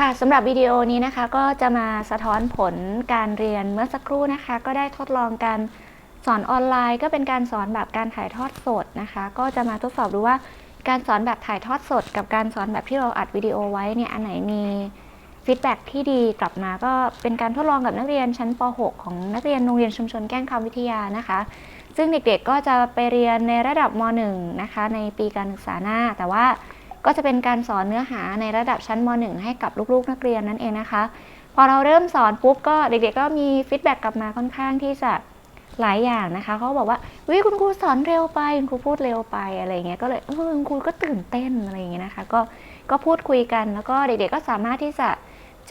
ค่ะสำหรับวิดีโอนี้นะคะก็จะมาสะท้อนผลการเรียนเมื่อสักครู่นะคะ ก็ได้ทดลองการสอนออนไลน์ ก็เป็นการสอนแบบการถ่ายทอดสดนะคะ ก็จะมาทดสอบดูว่าการสอนแบบถ่ายทอดสด กับการสอนแบบที่เราอัดวิดีโอไว้เนี่ยอันไหนมีฟีดแบ็กที่ดีกลับมาก็เป็นการทดลองกับนักเรียนชั้นป .6 ของนักเรียนโรงเรียนชุมชนแก้งคำวิทยานะคะ ซึ่งเด็กๆก็จะไปเรียนในระดับม .1 นะคะในปีการศึกษาหน้า แต่ว่า ก็จะเป็นการสอนเนื้อหาในระดับชั้นม .1 ให้กับลูกๆ นักเรียนนั่นเองนะคะ พอเราเริ่มสอนปุ๊บก็เด็กๆก็มีฟีดแบ็กกลับมาค่อนข้างที่จะหลายอย่างนะคะเขาบอกว่าวิคุณครูสอนเร็วไปคุณครูพูดเร็วไปอะไรเงี้ยก็เลยเออคุณครูก็ตื่นเต้นอะไรเงี้ยนะคะ ก็ก็พูดคุยกันแล้วก็เด็กๆก็สามารถที่จะ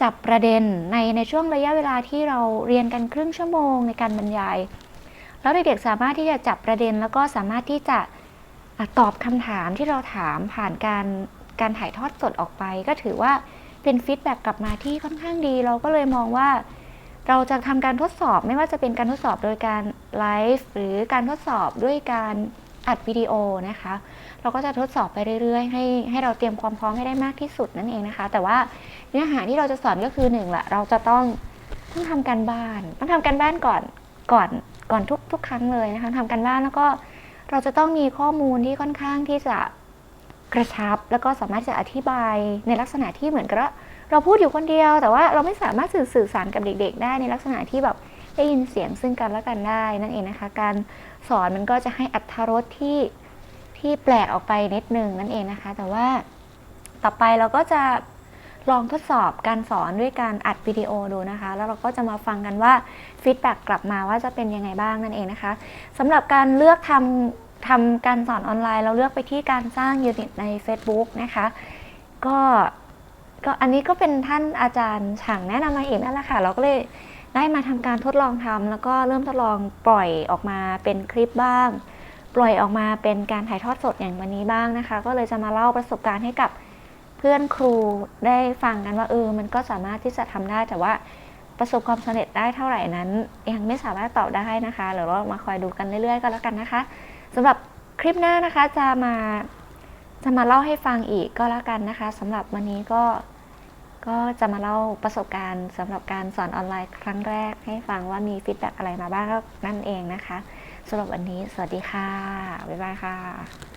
จับประเด็นในในช่วงระยะเวลาที่เราเรียนกันครึ่งชั่วโมงในการบรรยาย แล้วเด็กๆสามารถที่จะจับประเด็นแล้วก็สามารถที่จะ ตอบคำถามที่เราถามผ่านการการถ่ายทอดสดออกไป ก็ถือว่าเป็นฟีดแบ็กกลับมาที่ค่อนข้างดี เราก็เลยมองว่าเราจะทำการทดสอบไม่ว่าจะเป็นการทดสอบโดยการไลฟ์หรือการทดสอบด้วยการอัดวิดีโอนะคะ เราก็จะทดสอบไปเรื่อยๆ ให้ให้เราเตรียมความพร้อมให้ได้มากที่สุดนั่นเองนะคะ แต่ว่าเนื้อหาที่เราจะสอนก็คือหนึ่งละเราจะต้องต้องทำการบ้าน ต้องทำการบ้านก่อนก่อนก่อนทุกทุกครั้งเลยนะคะทำการบ้านแล้วก็ เราจะต้องมีข้อมูลที่ค่อนข้างที่จะกระชับ แล้วก็สามารถจะอธิบายในลักษณะที่เหมือนกับเราพูดอยู่คนเดียว แต่ว่าเราไม่สามารถสื่อสื่อสารกับเด็ก ๆ ได้ในลักษณะที่แบบได้ยินเสียงซึ่งกันและกันได้นั่นเองนะคะ การสอนมันก็จะให้อัตรสที่ที่แปลกออกไปนิดนึงนั่นเองนะคะ แต่ว่าต่อไปเราก็จะ ลองทดสอบการสอนด้วยการอัดวิดีโอดูนะคะ แล้วเราก็จะมาฟังกันว่าฟีดแบ็กกลับมาว่าจะเป็นยังไงบ้างนั่นเองนะคะสำหรับการเลือกทำทำการสอนออนไลน์ เราเลือกไปที่การสร้างยูนิตใน Facebook นะคะ ก็ก็อันนี้ก็เป็นท่านอาจารย์ฉางแนะนำมาเองนั่นแหละค่ะเราก็เลยได้มาทำการทดลองทำแล้วก็เริ่มทดลองปล่อยออกมาเป็นคลิปบ้าง ปล่อยออกมาเป็นการถ่ายทอดสดอย่างวันนี้บ้างนะคะ ก็เลยจะมาเล่าประสบการณ์ให้กับ เพื่อนครูได้ฟังกันว่าเออมันก็สามารถที่จะทำได้แต่ว่าประสบความสำเร็จได้เท่าไหร่นั้น ยังไม่สามารถตอบได้นะคะหรือว่ามาคอยดูกันเรื่อยๆ ก็แล้วกันนะคะสำหรับคลิปหน้านะคะจะมาจะมาเล่าให้ฟังอีกก็แล้วกันนะคะสำหรับวันนี้ก็ก็จะมาเล่าประสบการณ์สำหรับการสอนออนไลน์ครั้งแรก ให้ฟังว่ามีฟีดแบ็กอะไรมาบ้างนั่นเองนะคะสำหรับวันนี้ สวัสดีค่ะบ๊ายบายค่ะ